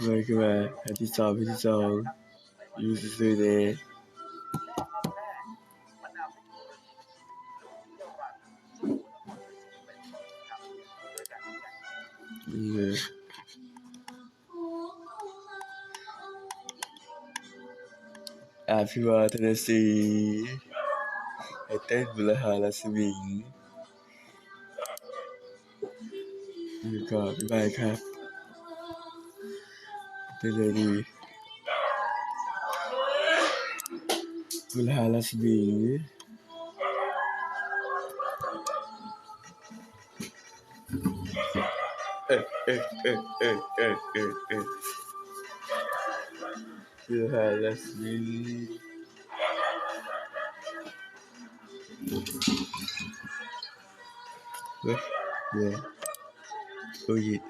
僕は富士山富士山有数するねいいねあ、フィワーテネシー。At 10 bulan halasming. นี่เลยอาภิวาทนาสีให้เต้นบุรหารัศมิงอยู่ก่อนบายบายครับเต้นเลยดีบุรหารัศมิงเอ๊ะเอ๊ะเอ๊ะเอ๊ะเอ๊ะเอ๊ะเอ๊ะบุรหารัศมิง Wah, ya. Oh iya, dari Awi. Ya, sudah. Sini, mai. Sini, kok. ไปหาสะพานก่อนสี่โอเคสิบวันขอซื้ go eat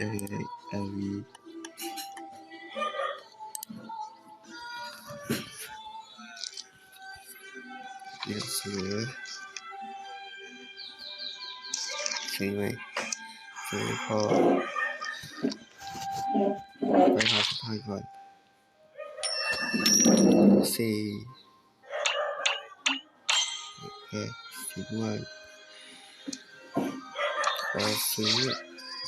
Yes. Anyway, to see. Okay, one. I'll see.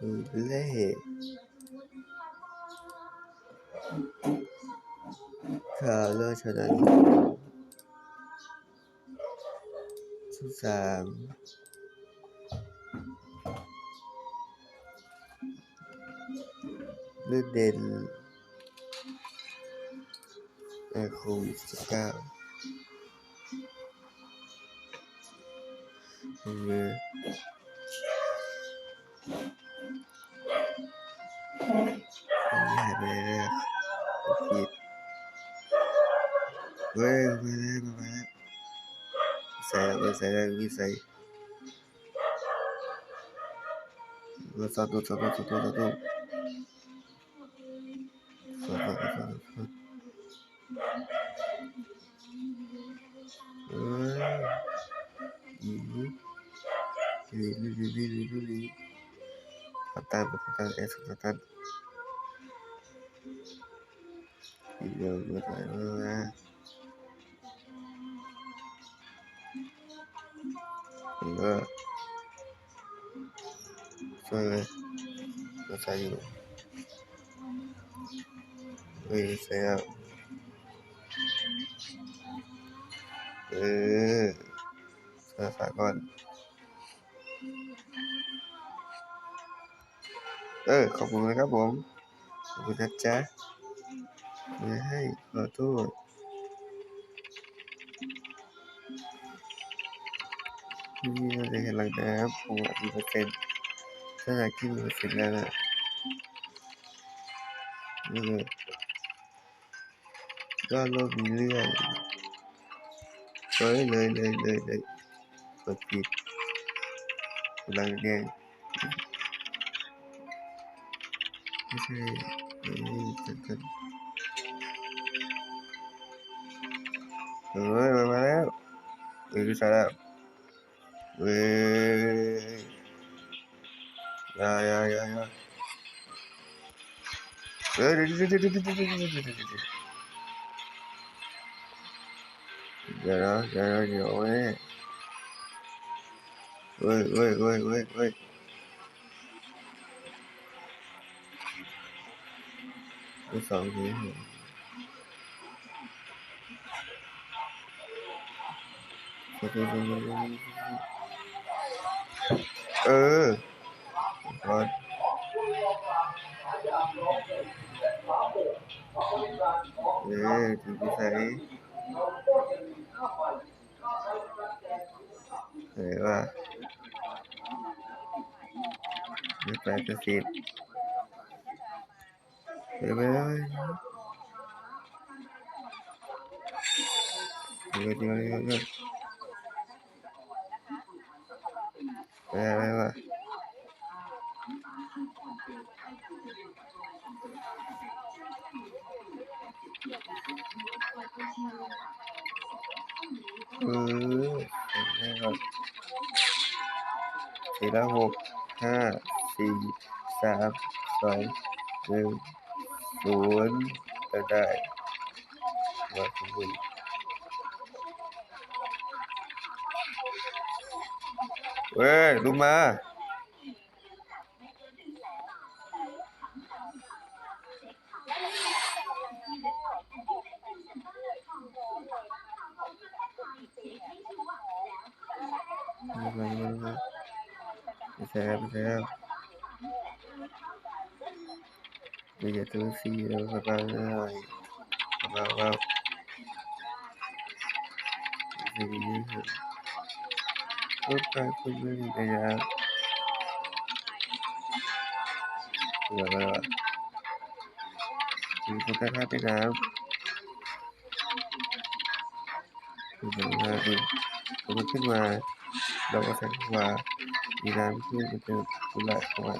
เล่ข่าวเรื่องชนะทุกสามเลือดเด่นแอร์ควิดสิบเก้าเออ saya saya ini saya dua satu satu satu satu eh, ini ini ini ini ini. Kata kata es kata tiga dua tiga องตัวสองตัวสองตัวสองตัวสองตัวสองตัวเอ้ยอีลีลีลีลีลีลีลีทำตามทำตามเอสทำตามอีเดียวก็ได้แล้วนะเออช่วยเลยเราใส่อยู่เฮ้ยใส่แล้วเออใส่ฝาก่อน เออ ขอบคุณนะครับผม ขอบคุณนะจ๊ะไม่ให้ขอโทษ นี่เราจะเห็นหลังน้ำของอันเปอร์เซ็นต์ถ้าหากที่มีเปอร์เซ็นต์แล้วนะนี่เลยก็ลกมีเรื่องเฮ้ยเลยเลยเลยเลยกดผิดกำลังแดงไม่ใช่เฮ้ยจัดกันเฮ้ยมาแล้วเฮ้ยรู้จักแล้ว Ui. Ya ya ya ya. Giờ đó, giờ đó, giờ ôi. Ui, ui, ui, ui, ui. Cái phòng gì hả? Thank you. เออไปเออถึงที่ใส่เฮ้ยว่าเดี๋ยวแปดสิบเดี๋ยวไยเลยเดี๋ยวเดี๋ยวเดี๋ยว มามาม่เออนะครับสี่ละหกห้าสี่สามสองหนึ่งศูนย์ก็ได้มาคุณ เว้ยลุงมา มามามามาไปแซวไปแซวไปอย่าตัวซีเราสบายหน่อยเบาเบาดีดี Otra posibilidad. Rồi, rồi, rồi. Thì chúng ta hát thế nào? Thì chúng ta đi. Có một kết quả. Đâu có thành quả. Đi làm chưa được được. Cũng lại không ạ.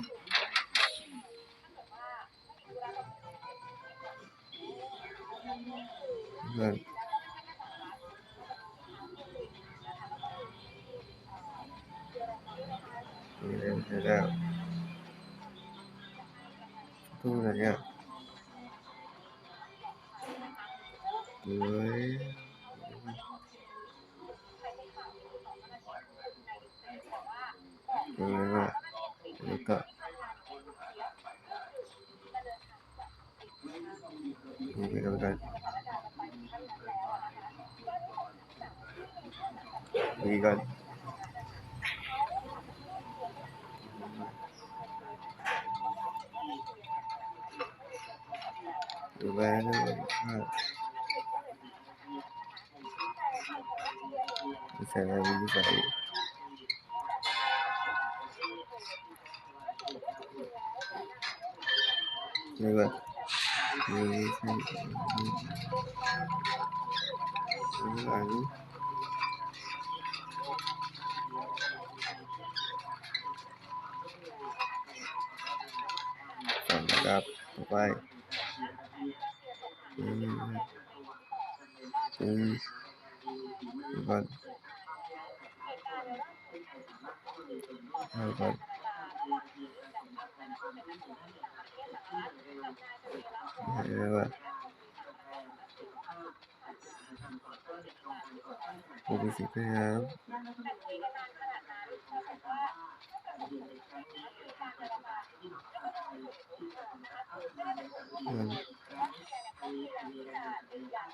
Vâng. mình lên thu là nha với rồi là được cỡ như vậy đâu đây đi gần wherever you are. Wherever you Never. Never. ครับไป James Van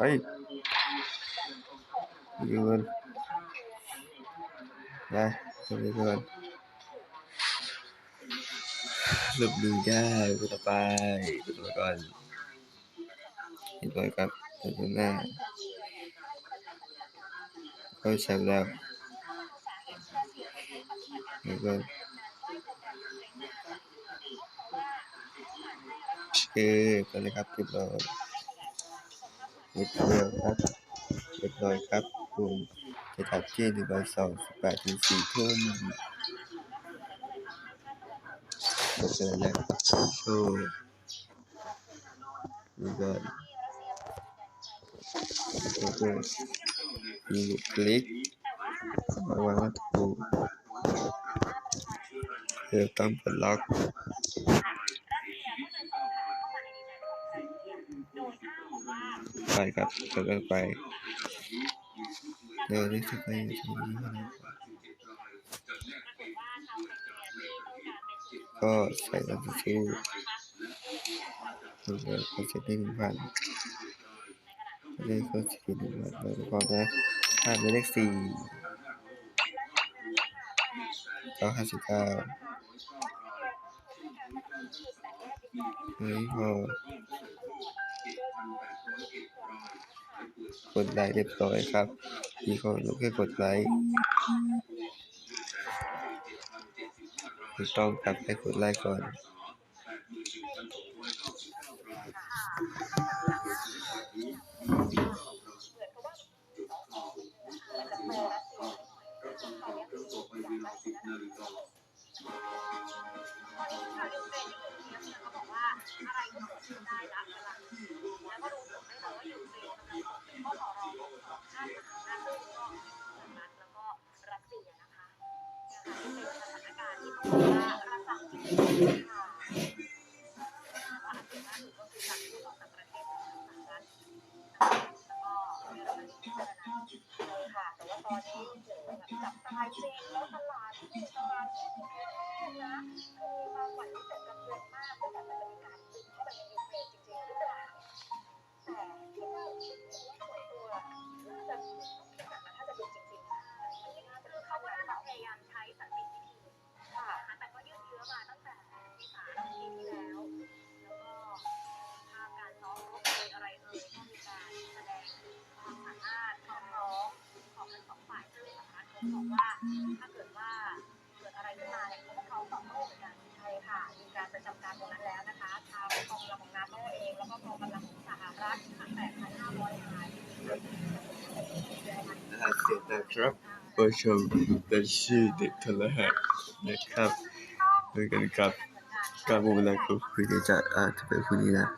ไปอืนเก่อนเรียกว่าผมมีสิทธิ์พยายามมันมีเรื่องอะไรเก่อนน้ำตาลหรือว่าดูมาแล้วเร็วๆๆใส่แล้วเร็วๆไปยิงมันนะทำนี้ก่อนหลบดูได้กูต่อไปกูต่อก่อนเห็นก่อนครับเห็นหน้าก็ใช้แล้วเห็นก่อนโอเคไปเลยครับเรีย บร้อยเรียบร้อยครับเรียบร้อยครับคุณจะตัดที่หนึ่งร้อยสองสิบแปดถึงสี่ทุ่มจบกันแล้วโชว์นี่ก่อนแล้วก็มีคลิกวางวางวัตถุเดี๋ยวต้องปลดล็อก ไปครับเดินไปเดินนี่จะไปที่นี่นก็ใส่ลำตู้แล้วก็เขาจะได้หนึ่งพันเลขก็จะเป็นหนึ่งพันแล้วก็พร้อมนะถ้าเป็นเลขสี่เก้าห้าสิบเก้าเฮ้ยพอ กดไลค์เรียบร้อยครับ มีคนยกให้กดไลค์ถูกต้องครับให้กดไลค์ก่อน บอกว่าถ้าเกิดว่าเกิดอะไรขึ้นมาเนี่ยเขาก็พร้อมตอบโต้เนกันใช่ค่ะ มีการประจำการตรงนั้นแล้วนะคะทางกองกำลังของนาโตเอง แล้วก็กองกำลังของสหรัฐทั้ง8,500น้ายนะครับเสร็จนะครับผู้ชมเป็นชื่อเด็กทะเลหะนะครับด้วยกันครับการบูมลังคุยกันจะอาจจะเป็นคนนี้นะ